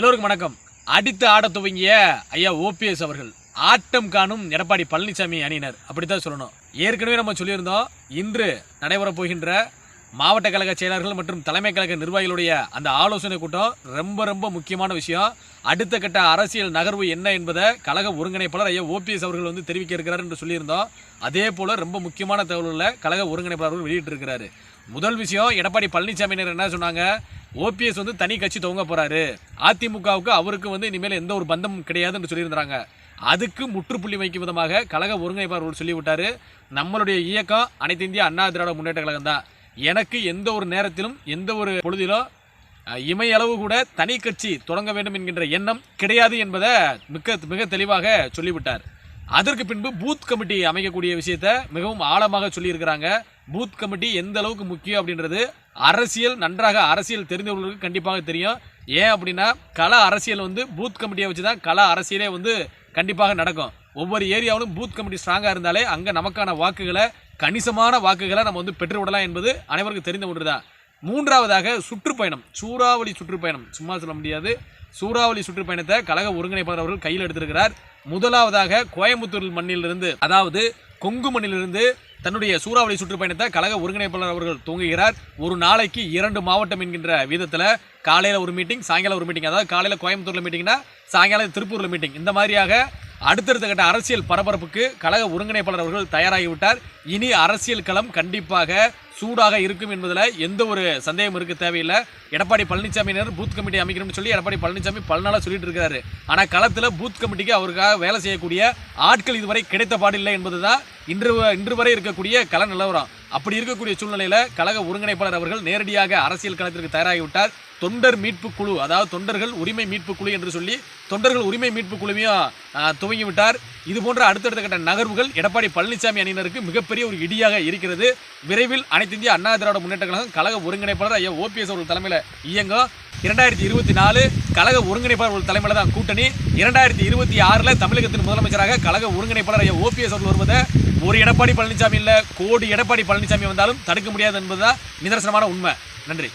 எல்லோருக்கும் வணக்கம். அடித்து ஆடத் துவங்கிய ஐயா ஓபிஎஸ் அவர்கள் ஆட்டம் காணும் எடப்பாடி பழனிசாமி அணியினர். அப்படித்தான் சொல்லணும். ஏற்கனவே நம்ம சொல்லியிருந்தோம் இன்று நடைபெறப் போகின்ற மாவட்ட கழக செயலாளர்கள் மற்றும் தலைமை கழக நிர்வாகிகளுடைய அந்த ஆலோசனை கூட்டம் ரொம்ப ரொம்ப முக்கியமான விஷயம். அடுத்த கட்ட அரசியல் நகர்வு என்ன என்பதை கழக ஒருங்கிணைப்பாளர் ஐயா ஓபிஎஸ் அவர்கள் வந்து தெரிவிக்க இருக்கிறார் என்று சொல்லியிருந்தோம். அதே போல ரொம்ப முக்கியமான தகவல்களை கழக ஒருங்கிணைப்பாளர்கள் வெளியிட்டிருக்கிறாரு. முதல் விஷயம் எடப்பாடி பழனிசாமியினர் என்ன சொன்னாங்க? ஓபிஎஸ் வந்து தனி கட்சி துவங்க போறாரு. அதிமுகவுக்கு அவருக்கு வந்து இனிமேல் எந்த ஒரு பந்தம் கிடையாதுன்னு சொல்லியிருந்தாங்க. அதுக்கு முற்றுப்புள்ளி வைக்கும் விதமாக கழக ஒருங்கிணைப்பாளர் சொல்லிவிட்டாரு நம்மளுடைய இயக்கம் அனைத்து இந்திய அண்ணா திராவிட முன்னேற்ற கழகம் தான். எனக்கு எந்த ஒரு நேரத்திலும் எந்த ஒரு பொழுதிலும் இமையளவு கூட தனி கட்சி தொடங்க வேண்டும் என்கின்ற எண்ணம் கிடையாது என்பதை மிக மிக தெளிவாக சொல்லிவிட்டார். அதற்கு பின்பு பூத் கமிட்டி அமைக்கக்கூடிய விஷயத்தை மிகவும் ஆழமாக சொல்லியிருக்கிறாங்க. பூத் கமிட்டி எந்த அளவுக்கு முக்கியம் அப்படின்றது அரசியல் நன்றாக அரசியல் தெரிந்தவர்களுக்கு கண்டிப்பாக தெரியும். ஏன் அப்படின்னா கள அரசியல் வந்து பூத் கமிட்டியை வச்சு தான் கள அரசியலே வந்து கண்டிப்பாக நடக்கும். ஒவ்வொரு ஏரியாவிலும் பூத் கமிட்டி ஸ்ட்ராங்காக இருந்தாலே அங்கே நமக்கான வாக்குகளை கணிசமான வாக்குகளை நம்ம வந்து பெற்றுவிடலாம் என்பது அனைவருக்கும் தெரிந்த ஒன்று தான் மூன்றாவதாக சுற்றுப்பயணம். சூறாவளி சுற்றுப்பயணம். சும்மா சொல்ல முடியாது. சூறாவளி சுற்றுப்பயணத்தை கழக ஒருங்கிணைப்பாளர் அவர்கள் கையில் எடுத்திருக்கிறார். முதலாவதாக கோயம்புத்தூர் மண்ணிலிருந்து அதாவது கொங்கு மண்ணிலிருந்து தன்னுடைய சூறாவளி சுற்றுப்பயணத்தை கழக ஒருங்கிணைப்பாளர் அவர்கள் துவங்குகிறார். ஒரு நாளைக்கு இரண்டு மாவட்டம் என்கின்ற விதத்தில் காலையில் ஒரு மீட்டிங் சாயங்காலம் ஒரு மீட்டிங் அதாவது காலையில் கோயம்புத்தூரில் மீட்டிங்னா சாயங்காலம் திருப்பூரில் மீட்டிங் இந்த மாதிரியாக அடுத்தடுத்த கட்ட அரசியல் பரபரப்புக்கு கழக ஒருங்கிணைப்பாளர் அவர்கள் தயாராகிவிட்டார். இனி அரசியல் களம் கண்டிப்பாக சூடாக இருக்கும் என்பதில் எந்த ஒரு சந்தேகம் இருக்க தேவையில்லை. எடப்பாடி பழனிசாமியினர் பூத் கமிட்டி அமைக்கணும்னு சொல்லி எடப்பாடி பழனிசாமி பல நாளாக சொல்லிட்டு இருக்காரு. ஆனால் களத்தில் பூத் கமிட்டிக்கு அவருக்காக வேலை செய்யக்கூடிய ஆட்கள் இதுவரை கிடைத்த பாடில்லை என்பதுதான் இன்று இன்று வரை இருக்கக்கூடிய கள நிலவரம். அப்படி இருக்கக்கூடிய சூழ்நிலையில் கழக ஒருங்கிணைப்பாளர் அவர்கள் நேரடியாக அரசியல் களத்திற்கு தயாராகிவிட்டார். தொண்டர் மீட்பு குழு அதாவது தொண்டர்கள் உரிமை மீட்பு குழு என்று சொல்லி தொண்டர்கள் உரிமை மீட்பு குழுவையும் துவங்கிவிட்டார். துவங்கி விட்டார் இது போன்ற அடுத்தடுத்த கட்ட நகர்வுகள் எடப்பாடி பழனிசாமி அணியினருக்கு மிகப்பெரிய ஒரு இடியாக இருக்கிறது. விரைவில் அனைத்து இந்திய அண்ணா திராவிட முன்னேற்ற கழகம் கழக ஒருங்கிணைப்பாளர் ஐயா ஓபிஎஸ் அவர்கள் தலைமையில் இயங்கும். இரண்டாயிரத்தி இருபத்தி நாலு கழக ஒருங்கிணைப்பாளர் அவர்கள் தலைமையில் தான் கூட்டணி. இரண்டாயிரத்தி இருபத்தி ஆறில் தமிழகத்தின் முதலமைச்சராக கழக ஒருங்கிணைப்பாளர் ஐயா ஓபிஎஸ் அவர்கள் வருவதை ஒரு எடப்பாடி பழனிசாமி இல்லை கோடி எடப்பாடி பழனிசாமி வந்தாலும் தடுக்க முடியாது என்பதுதான் நிதர்சனமான உண்மை. நன்றி.